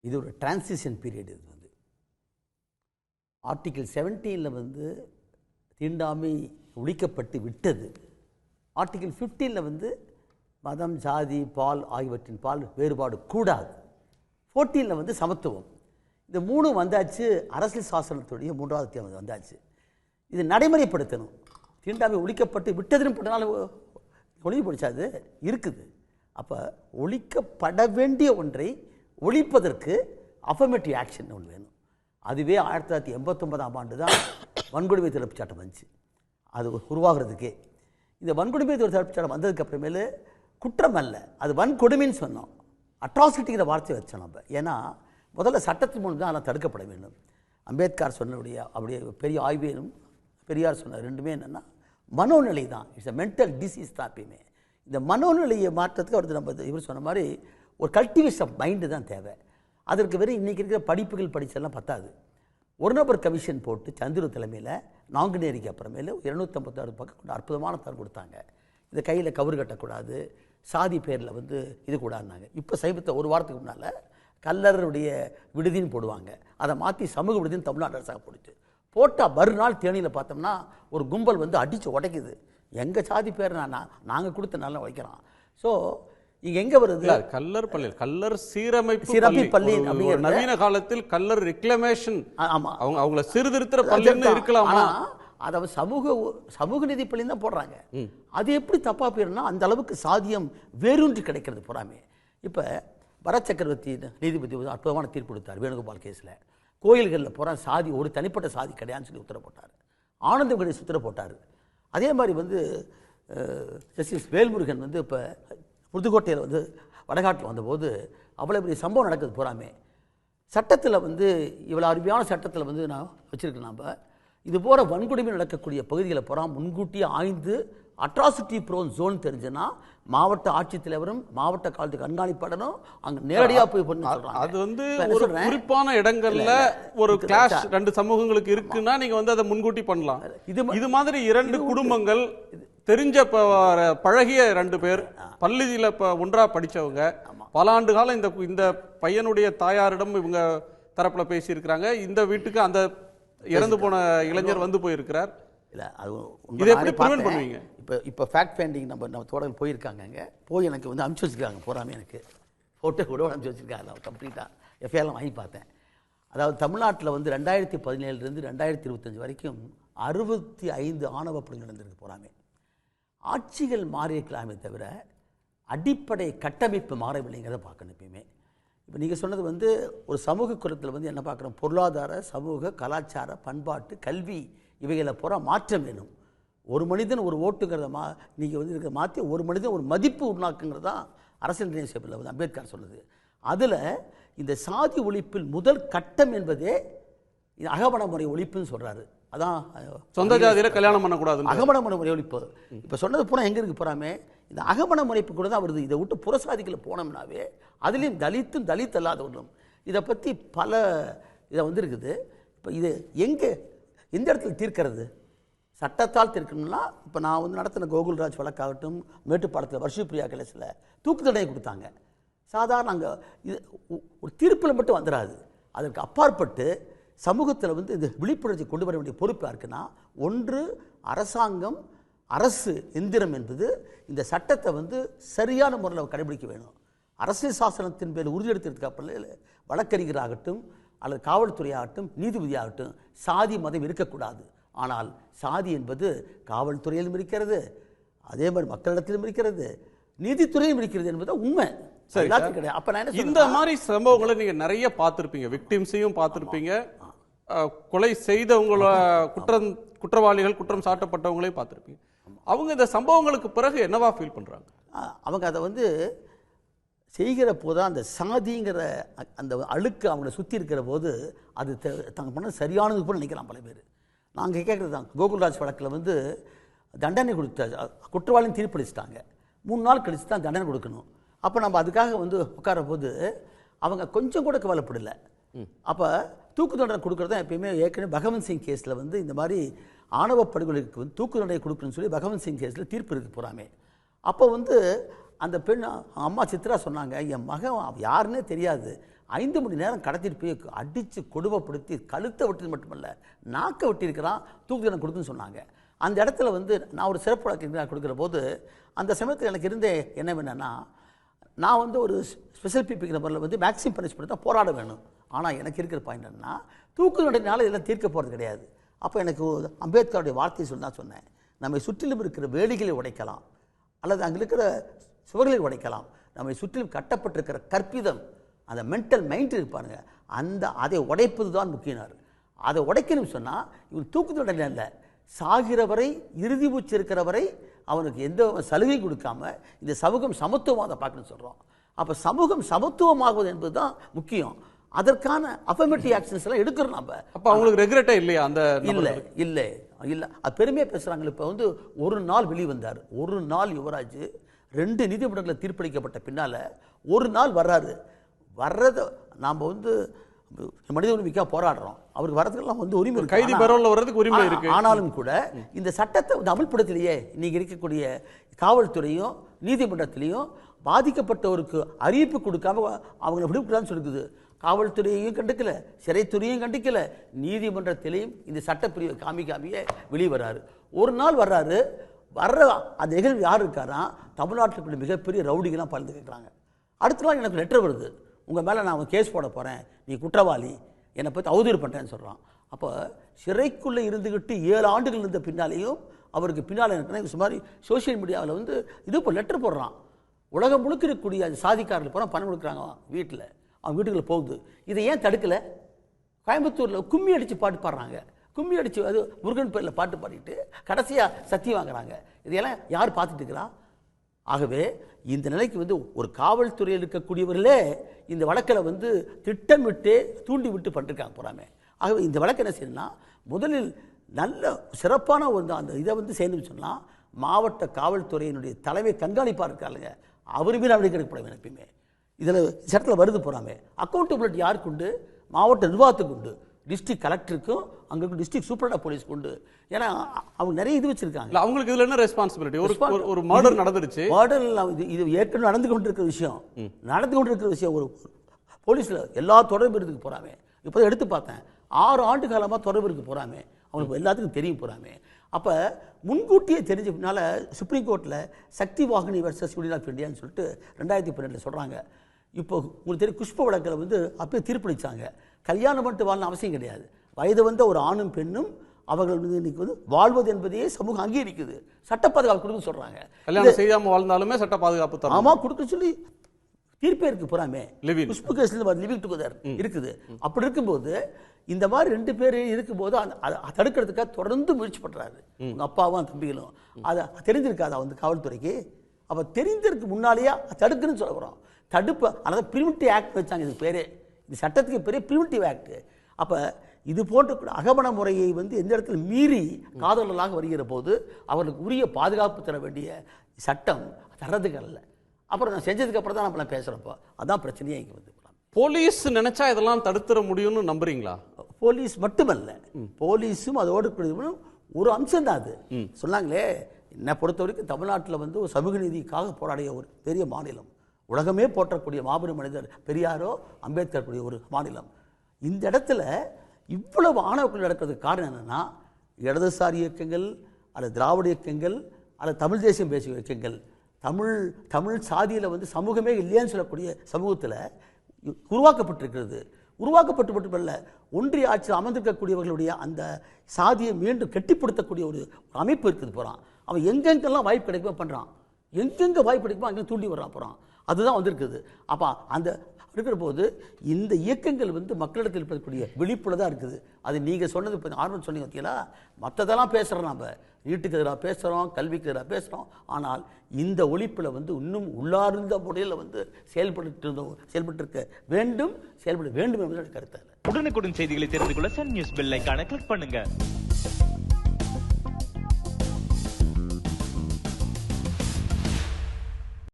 இது ஒரு transition period இது வந்து. ஆர்டிக்கிள் செவன்டீனில் வந்து தீண்டாமை ஒழிக்கப்பட்டு விட்டது. ஆர்டிக்கிள் ஃபிஃப்டீனில் வந்து மதம் ஜாதி பால் ஆகியவற்றின் பால் வேறுபாடு கூடாது. ஃபோர்டீனில் வந்து சமத்துவம். இந்த மூணும் வந்தாச்சு அரசியல் சாசனத்துடைய மூன்றாவது தேவை வந்தாச்சு. இது நடைமுறைப்படுத்தணும். தீண்டாமை ஒழிக்கப்பட்டு விட்டதுன்னு போட்டனால ஒழிவு பிடிச்சாது இருக்குது. அப்போ ஒழிக்கப்பட வேண்டிய ஒன்றை ஒழிப்பதற்கு அஃபர்மேட்டிவ் ஆக்ஷன் ஒன்று வேணும். அதுவே ஆயிரத்தி தொள்ளாயிரத்தி எண்பத்தொன்பதாம் ஆண்டு தான் வன்கொடுமை தடுப்பு சட்டம் வந்துச்சு. அது உருவாகிறதுக்கே. இந்த வன்கொடுமை தடுப்பு சட்டம் வந்ததுக்கு அப்புறமேலு குற்றம் அல்ல. அது வன்கொடுமைன்னு சொன்னோம். அட்ராசிட்டிங்கிற வார்த்தையை வச்சோம் நம்ம. ஏன்னா முதல்ல சட்டத்தின் மூலம் தான் அதெல்லாம் தடுக்கப்பட வேண்டும். அம்பேத்கர் சொன்னபடிய அப்படியே பெரிய ஆய்வேனும் பெரியார் சொன்ன ரெண்டுமே என்னென்னா மனோநிலை தான். இட்ஸ் அ மென்டல் டிசீஸ் தான் எப்பயுமே. இந்த மனோநிலையை மாற்றத்துக்கு அவர் நம்ம இவர் சொன்ன மாதிரி ஒரு கல்டிவேஷன் ஆஃப் மைண்டு தான் தேவை. அதற்கு வெறும் இன்றைக்கி இருக்கிற படிப்புகள் படித்தெல்லாம் பத்தாது. ஒரு நபர் கமிஷன் போட்டு சந்திரு தலைமையில் நாங்குநேரிக்கு அப்புறமேல இரநூத்தம்பத்தாறு பக்கம் கொண்டு அற்புதமான தரம் கொடுத்தாங்க. இந்த கையில் கவுறு கட்டக்கூடாது. சாதி பேரில் வந்து இது கூடாதுனாங்க. இப்போ சமீபத்தை ஒரு வாரத்துக்கு முன்னால் கல்லருடைய விடுதின்னு போடுவாங்க. அதை மாற்றி சமூக விடுதின்னு தமிழ்நாடு அரசாங்கம் போடுச்சு. போட்டால் மறுநாள் தேனியில் பார்த்தோம்னா ஒரு கும்பல் வந்து அடித்து உடைக்குது. எங்கள் சாதி பேர் நான் நாங்கள் கொடுத்த நல்லா உடைக்கிறோம். ஸோ இங்கே எங்கே வருது? கல்லர் பள்ளி கல்லர் சீரமைப்பு சீரமைப்பு பள்ளி. அப்படிங்கிறத- நவீன காலத்தில் கல்லர் ரெக்ளமேஷன் ஆமா. அவங்க அவங்கள சீர்திருத்த பள்ளின்னு இருக்கலாமா? ஆனா, அதை சமூக சமூக நீதி பள்ளி தான் போடுறாங்க. அது எப்படி தப்பா போயிடும்னா அந்த அளவுக்கு சாதியம் வேரூன்றி கிடைக்கிறது புறாமே. இப்போ பரத் சக்கரவர்த்தி நீதிபதி அற்புதமான தீர்ப்பு கொடுத்தார் வேணுகோபால் கேஸில். கோயில்களில் பூரா சாதி ஒரு தனிப்பட்ட சாதி கிடையாதுன்னு சொல்லி உத்தரவு போட்டார். ஆனந்தம் கணேஷ் உத்தரவு போட்டார். அதே மாதிரி வந்து ஜஸ்டிஸ் வேல்முருகன் வந்து இப்போ புதுக்கோட்டையில் வந்து வடகாட்டில் வந்தபோது அவ்வளோ பெரிய சம்பவம் நடக்குது பூராமே. சட்டத்தில் வந்து இவ்வளோ அருமையான சட்டத்தில் வந்து நான் வச்சுருக்கேன் நம்ம இது போல வன்கொடுமை நடக்கக்கூடிய பகுதிகளை பூரா முன்கூட்டியே ஆய்ந்து அட்ராசிட்டி ப்ரோன் ஜோன் தெரிஞ்சுன்னா மாவட்ட ஆட்சித்தலைவரும் மாவட்ட காலத்து கண்காணிப்பாளரும் அங்கே நேரடியாக போய் பண்ணி அது வந்து ஒரு? குறிப்பான இடங்கள்ல ஒரு கிளாஷ் ரெண்டு சமூகங்களுக்கு இருக்குன்னா நீங்க வந்து அதை முன்கூட்டி பண்ணலாம். இது இது மாதிரி இரண்டு குடும்பங்கள் தெரிஞ்ச பழகிய ரெண்டு பேர் பள்ளியில இப்ப ஒன்றா படிச்சவங்க. பல ஆண்டு காலம் இந்த இந்த பையனுடைய தாயாரிடம் இவங்க தரப்புல பேசியிருக்கிறாங்க. இந்த வீட்டுக்கு அந்த இறந்து போன இளைஞர் வந்து போயிருக்கிறார். இல்லை அது இதை எப்படி prevent பண்ணுவீங்க? இப்போ இப்போ ஃபேக்ட் ஃபைண்டிங் நம்ம நம்ம தோடல் போயிருக்காங்க அங்கே. போய் எனக்கு வந்து அனுப்பிச்சி வச்சிருக்காங்க போறாமே எனக்கு. ஃபோட்டோ கூட அனுப்பிச்சி வச்சிருக்காங்க கம்ப்ளீட்டாக எஃப்ஐஆர்லாம் வாங்கி பார்த்தேன். அதாவது தமிழ்நாட்டில் வந்து ரெண்டாயிரத்தி பதினேழுலேருந்து ரெண்டாயிரத்தி இருபத்தஞ்சு வரைக்கும் அறுபத்தி ஐந்து ஆணவ படுகொலை நடந்திருக்கு போறாமே. ஆட்சிகள் மாறியிருக்கலாமே தவிர அடிப்படை கட்டமைப்பு மாறவில்லைங்கிறத பார்க்கணும் எப்பயுமே. இப்போ நீங்கள் சொன்னது வந்து ஒரு சமூக குரத்தில் வந்து என்ன பார்க்குறோம்? பொருளாதார சமூக கலாச்சார பண்பாட்டு கல்வி இவைகளை பூரா மாற்றம் வேணும். ஒரு மனிதன் ஒரு ஓட்டுங்கிறத மா நீங்கள் வந்து இருக்கிற மாற்றி ஒரு மனிதன் ஒரு மதிப்பு உருவாக்குங்கிறது தான் அரசியல் நிர்ணய சபையில் வந்து அம்பேத்கர் சொன்னது. அதில் இந்த சாதி ஒழிப்பில் முதல் கட்டம் என்பதே இது அகமண முறை ஒழிப்புன்னு சொல்கிறாரு அதான் சொந்த ஜாதியில கல்யாணம் பண்ணக்கூடாதுன்னு அகமண முறை ஒழிப்பு இப்போ சொன்னது பூரா எங்கே இருக்கு போறாமே? இந்த அகமண முறைப்பு கூட தான் வருது. இதை விட்டு புறசாதிகளை போனோம்னாவே அதுலேயும் தலித்தும் தலித் அல்லாதவர்களும் இதை பற்றி பல இதை வந்திருக்குது. இப்போ இது எங்கே எந்த இடத்துல தீர்க்கிறது? சட்டத்தால் தீர்க்கணும்னா இப்போ நான் வந்து நடத்தின கோகுல்ராஜ் வழக்காகட்டும் மேட்டுப்பாளத்தில் வர்ஷிப்ரியா கலேசில் தூக்கு தண்டனை கொடுத்தாங்க. சாதாரண அங்கே இது ஒரு தீர்ப்பில் மட்டும் வந்துடாது. அதற்கு அப்பாற்பட்டு சமூகத்தில் வந்து இது விழிப்புணர்ச்சி கொண்டு வர வேண்டிய பொறுப்பு யாருக்குன்னா ஒன்று அரசாங்கம் அரசு எந்திரம் என்பது இந்த சட்டத்தை வந்து சரியான முறையில் கடைபிடிக்க வேணும். அரசியல் சாசனத்தின் பேர் உறுதியெடுத்ததுக்கு அப்புறம் வழக்கறிஞராகட்டும் அல்லது காவல்துறையாகட்டும் நீதிபதியாகட்டும் சாதி மதம் இருக்கக்கூடாது. ஆனால் சாதி என்பது காவல்துறையிலும் இருக்கிறது அதே மாதிரி மக்களிடத்திலும் இருக்கிறது நீதித்துறையிலும் இருக்கிறது என்பது உண்மை. சரி, கிடையாது. அப்ப நான் என்ன இந்த மாதிரி சம்பவங்களை நீங்க நிறைய பார்த்திருப்பீங்க. விக்டிம்ஸையும் பார்த்திருப்பீங்க. கொலை செய்தவங்கள குற்றம் குற்றவாளிகள் குற்றம் சாட்டப்பட்டவங்களையும் பார்த்திருப்பீங்க. அவங்க இந்த சம்பவங்களுக்கு பிறகு என்னவா ஃபீல் பண்றாங்க? அஹ், அவங்க அதை வந்து செய்கிற போது அந்த சாதிங்கிற அந்த அழுக்கு அவங்கள சுற்றி இருக்கிற போது அது தாங்க பண்ண சரியானது போல நினைக்கிறான் பல பேர். நாங்கள் கேட்குறது தான். கோகுல்ராஜ் வழக்கில் வந்து தண்டனை கொடுத்த குற்றவாளியும் தீர்ப்பளிச்சிட்டாங்க. மூணு நாள் கழிச்சு தான் தண்டனை கொடுக்கணும். அப்போ நம்ம அதுக்காக வந்து உட்கார போது அவங்க கொஞ்சம் கூட கவலைப்படல. அப்போ தூக்கு தண்டனை கொடுக்குறது தான் எப்பயுமே ஏற்கனவே பகவந்த் சிங் கேஸில் வந்து இந்த மாதிரி ஆணவ படுகொலைக்கு வந்து தூக்கு தண்டனை கொடுக்குன்னு சொல்லி பகவந்த் சிங் கேஸில் தீர்ப்பு இருக்கு போகிறாமே அப்போ வந்து அந்த பெண் அம்மா சித்ரா சொன்னாங்க என் மகன் யாருன்னே தெரியாது. ஐந்து மணி நேரம் கடத்திட்டு போய் அடித்து கொடுமைப்படுத்தி கழுத்தை வெட்டியது மட்டுமல்ல நாக்கை வெட்டியிருக்கிறான் தூக்கு தண்டனை கொடுக்குன்னு சொன்னாங்க. அந்த இடத்துல வந்து நான் ஒரு சிறப்பு வழக்கு கொடுக்குற போது அந்த சமயத்தில் எனக்கு இருந்த என்ன என்னன்னா நான் வந்து ஒரு ஸ்பெஷல் பிபிங்கிற முறையில் வந்து மேக்ஸிமம் பனிஷ்மெண்ட் தான் போராட வேணும். ஆனால் எனக்கு இருக்கிற பாயிண்ட் என்னன்னா தூக்கு இதெல்லாம் தீர்க்க போகிறது கிடையாது. அப்போ எனக்கு ஒரு அம்பேத்கருடைய வார்த்தையை சொல்லி தான் சொன்னேன். நம்மை சுற்றிலும் இருக்கிற வேலிகளை உடைக்கலாம். அல்லது அங்கே இருக்கிற சுவர்களை உடைக்கலாம். நம்மை சுற்றிலும் கட்டப்பட்டிருக்கிற கற்பிதம் அந்த மென்டல் மைண்ட் இருப்பாருங்க அந்த அதை உடைப்பது தான் முக்கியனார் அதை உடைக்கணும்னு சொன்னால் இவன் தூக்கு தண்டனை இல்லை சாகிற வரை இறுதி பூச்சி இருக்கிறவரை அவனுக்கு எந்த சலுகை கொடுக்காம இந்த சமூகம் சமத்துவமாக அதை பார்க்கணும்னு சொல்கிறோம் அப்போ சமூகம் சமத்துவமாகுவது என்பது தான் முக்கியம். அதற்கான அஃபர்மேட்டிவ் ஆக்ஷன்ஸ் எல்லாம் எடுக்கிறோம் நம்ம அப்ப அவங்களுக்கு ரெகுலேட்டே இல்லையா அந்த இல்லை இல்லை இல்லை. அது பெருமையாக பேசுகிறாங்க இப்போ வந்து ஒரு நாள் வெளியே வந்தார். ஒரு நாள் யுவராஜ் ரெண்டு நீதிமன்றங்களில் தீர்ப்பளிக்கப்பட்ட பின்னால் ஒரு நாள் வர்றாரு. வர்றத நாம் வந்து மனித உரிமைக்காக போராடுறோம். அவருக்கு வரதுக்கெல்லாம் வந்து உரிமை. கைதி பெரோல்ல வர்றதுக்கு உரிமை ஆ- இருக்கு. ஆனாலும் கூட இந்த சட்டத்தை வந்து அமல்படுத்தலையே இன்னைக்கு இருக்கக்கூடிய காவல்துறையும் நீதிமன்றத்திலையும் பாதிக்கப்பட்டவருக்கு அறிவிப்பு கொடுக்காம அவங்கள விடுவிக்கலாம்னு சொல்லுது காவல்துறையையும் கண்டுக்கல சிறைத்துறையும் கண்டிக்கல. நீதிமன்றத்திலையும் இந்த சட்டப்பிரிவை காமிக்காமையே வெளியே வர்றாரு. ஒரு நாள் வர்றாரு. வர்ற அந்த நிகழ்வு யார் இருக்காரா? தமிழ்நாட்டில் மிகப்பெரிய ரவுடிகள்லாம் பலந்து கேட்குறாங்க. அடுத்த நாள் எனக்கு லெட்டர் வருது. உங்கள் மேலே நான் கேஸ் போட போகிறேன் நீ குற்றவாளி. என்னை பற்றி அவதூறு பண்ணுறேன்னு சொல்கிறான் அப்போ சிறைக்குள்ளே இருந்துக்கிட்டு ஏழு ஆண்டுகள் இருந்த பின்னாலேயும் அவருக்கு பின்னால் எனக்கு சுமார் சோஷியல் மீடியாவில் வந்து இது இப்போ லெட்டர் போடுறான். உலகம் முழுக்க இருக்கக்கூடிய அந்த சாதிக்காரர்கள் பூரா பணம் கொடுக்குறாங்க வீட்டில். அவன் வீட்டுக்குள்ள போகுது. இதை ஏன் தடுக்கலை? கோயம்புத்தூரில் கும்மி அடித்து பாட்டு பாடுறாங்க. கும்மி அடித்து அது முருகன் பேரில் பாட்டு பாடிட்டு கடைசியாக சத்தி வாங்குறாங்க. இதையெல்லாம் யார் பார்த்துட்டு இருக்கிறா ஆகவே இந்த நிலைக்கு வந்து ஒரு காவல்துறையில் இருக்கக்கூடியவர்களே இந்த வழக்கில் வந்து திட்டமிட்டு தூண்டி விட்டு பண்ணிருக்காங்க போகிறாமே ஆகவே இந்த வழக்கு என்ன செய்யணும்னா முதலில் நல்ல சிறப்பான ஒரு அந்த இதை வந்து சேர்ந்து சொன்னால் மாவட்ட காவல்துறையினுடைய தலைமை கண்காணிப்பாக இருக்காருங்க. அவர் மீது நடவடிக்கை எடுக்கப்பட எப்பயுமே. இதில் சட்டத்தில் வருது போறாமே. அக்கௌண்டபிலிட்டி யாருக்கு உண்டு? மாவட்ட நிர்வாகத்துக்கு உண்டு. டிஸ்ட்ரிக்ட் கலெக்டருக்கும் அங்கே இருக்க டிஸ்ட்ரிக்ட் சூப்பரண்ட் போலீஸ்க்கு உண்டு. ஏன்னா அவங்க நிறைய இது வச்சிருக்காங்க. அவங்களுக்கு இதுல என்ன ரெஸ்பான்சிபிலிட்டி ஒரு ஒரு- மர்டர் நடந்துருச்சு மர்டர்லாம் இது இது ஏற்கனவே நடந்து கொண்டிருக்கிற விஷயம். நடந்து கொண்டிருக்கிற விஷயம் ஒரு போலீஸில் எல்லா தொடர்பு இருக்கு போறாமே. இப்போ எடுத்து பார்த்தேன். ஆறு ஆண்டு காலமாக தொடர்பு இருக்கு போறாமே. அவங்களுக்கு எல்லாத்துக்கும் தெரியும் போறாமே. அப்போ முன்கூட்டியே தெரிஞ்ச பின்னால சுப்ரீம் கோர்ட்டில் Shakti Vahini versus union of இந்தியான்னு சொல்லிட்டு ரெண்டாயிரத்தி பன்னெண்டில் சொல்கிறாங்க இப்போ உங்களுக்கு தெரியும் குஷ்ப வழக்கில் வந்து அப்பயே தீர்ப்பளிச்சாங்க. கல்யாணம் பண்ணிட்டு வாழணும் அவசியம் கிடையாது. வயது வந்த ஒரு ஆணும் பெண்ணும் அவர்கள் வந்து இன்னைக்கு வந்து வாழ்வது என்பதையே சமூகம் அங்கீகரிக்குது. சட்ட பாதுகாப்பு கொடுக்குன்னு சொல்கிறாங்க கல்யாணம் செய்யாம வாழ்ந்தாலுமே சட்ட பாதுகாப்பு தரும் ஆமா கொடுக்க சொல்லி தீர்ப்பே இருக்கு புறாமே. புஷ்பு கேஸ்ல லிவிங் டுகெதர் இருக்குது. அப்படி இருக்கும்போது இந்த மாதிரி ரெண்டு பேர் இருக்கும்போது அந்த அதை தடுக்கிறதுக்காக தொடர்ந்து முயற்சி பண்றாரு. உங்க அப்பாவும் தம்பிகளும். அதை தெரிஞ்சிருக்காதா வந்து காவல்துறைக்கு? அப்ப தெரிஞ்சிருக்கு முன்னாலேயே அதை தடுக்குன்னு சொல்ல போறோம். தடுப்பு அதாவது பிரிமிட்டிவ் ஆக்ட் வச்சாங்க. இது பேரே இந்த சட்டத்துக்கு பெரிய பிரிமிட்டிவ் ஆக்ட் அப்ப இது போன்ற கூட அகமண முறையை வந்து எந்த இடத்துல மீறி காதலர்களாக வருகிற போது அவர்களுக்கு உரிய பாதுகாப்பு தர வேண்டிய சட்டம் தர்றதுக்கு அல்ல. அப்புறம் நான் செஞ்சதுக்கு அப்புறம் தான் நம்மளாம் பேசுகிறப்போ அதான் பிரச்சனையே இங்கே வந்து போலீஸ் நினைச்சா இதெல்லாம் தடுத்துற முடியும்னு நம்புறீங்களா? போலீஸ் மட்டுமல்ல. போலீஸும் அதோடு ஒரு அம்சம் தான் அது. சொன்னாங்களே என்னை பொறுத்த வரைக்கும் தமிழ்நாட்டில் வந்து ஒரு சமூக நீதிக்காக போராடிய ஒரு பெரிய மாநிலம். உலகமே போற்றக்கூடிய மாபெரும் மனிதர் பெரியாரோ அம்பேத்கர் கூடிய ஒரு மாநிலம். இந்த இடத்துல இவ்வளவு ஆணவக்குள் நடக்கிறதுக்கு காரணம் என்னென்னா இடதுசாரி இயக்கங்கள் அல்லது திராவிட இயக்கங்கள் அல்லது தமிழ் தேசியம் பேசிய இயக்கங்கள். தமிழ் தமிழ் சாதியில் வந்து சமூகமே இல்லையான்னு சொல்லக்கூடிய சமூகத்தில் உருவாக்கப்பட்டிருக்கிறது. உருவாக்கப்பட்டு மட்டுமல்ல ஒன்றிய ஆட்சியில் அமர்ந்திருக்கக்கூடியவர்களுடைய அந்த சாதியை மீண்டும் கெட்டிப்படுத்தக்கூடிய ஒரு அமைப்பு இருக்குது போகிறான் அவன் எங்கெங்கெல்லாம் வாய்ப்பு கிடைக்குமோ பண்ணுறான் எங்கெங்கே வாய்ப்பு கிடைக்குமோ அங்கே தூண்டி வர்றான் போகிறான் அதுதான் வந்திருக்குது. அப்போ அந்த இருக்கிற போது இந்த இயக்கங்கள் வந்து மக்களிடத்தில் இருக்கக்கூடிய விழிப்புல தான் இருக்குது. அது நீங்கள் சொன்னது இப்போ ஆர்வம் சொன்னீங்க பார்த்தீங்களா மற்றதெல்லாம் பேசுகிறோம் நம்ம வீட்டுக்கு எதிராக பேசுகிறோம் கல்விக்கு எதிராக பேசுகிறோம் ஆனால் இந்த ஒழிப்பில் வந்து இன்னும் உள்ளார்ந்த முறையில் வந்து செயல்பட்டு இருந்தோம் செயல்பட்டு இருக்க வேண்டும் செயல்பட வேண்டும் என்பது கருத்து. உடனுக்குடன் செய்திகளை தெரிந்து கொள்ள சன் நியூஸ் பெல்லைக்கான கிளிக் பண்ணுங்கள்